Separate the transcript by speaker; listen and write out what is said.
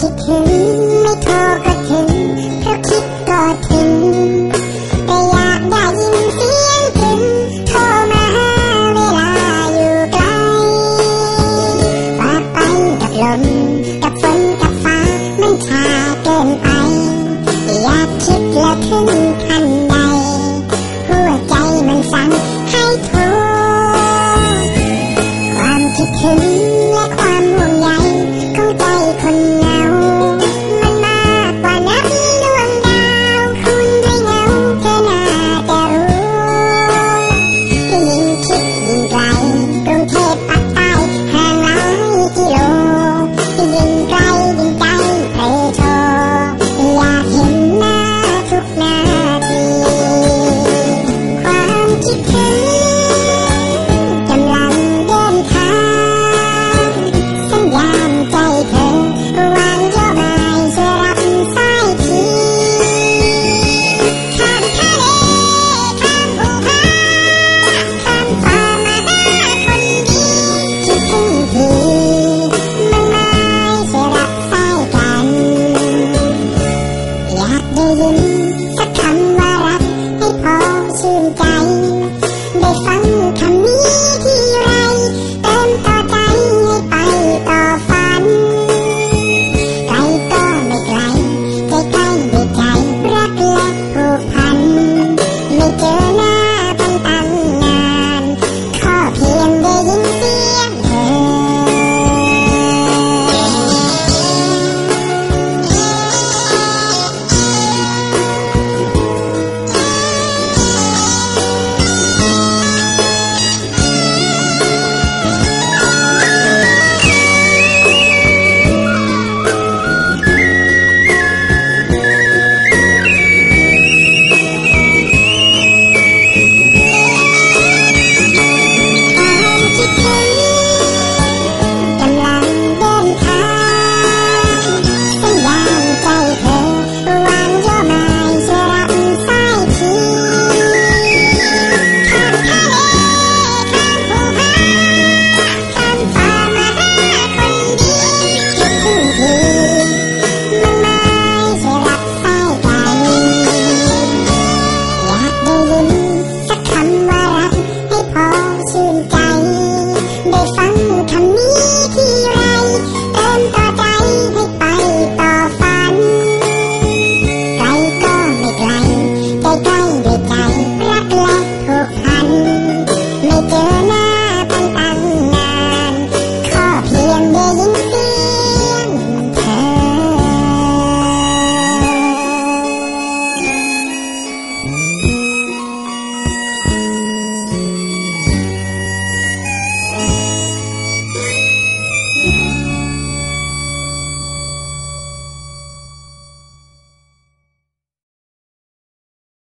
Speaker 1: คิดถึง ไม่โทรก็ถึงเพราะคิดก็ถึง แต่อยากได้ยินเสียงถึง โทรมาหาเวลาอยู่ไกลฝาไปกับลม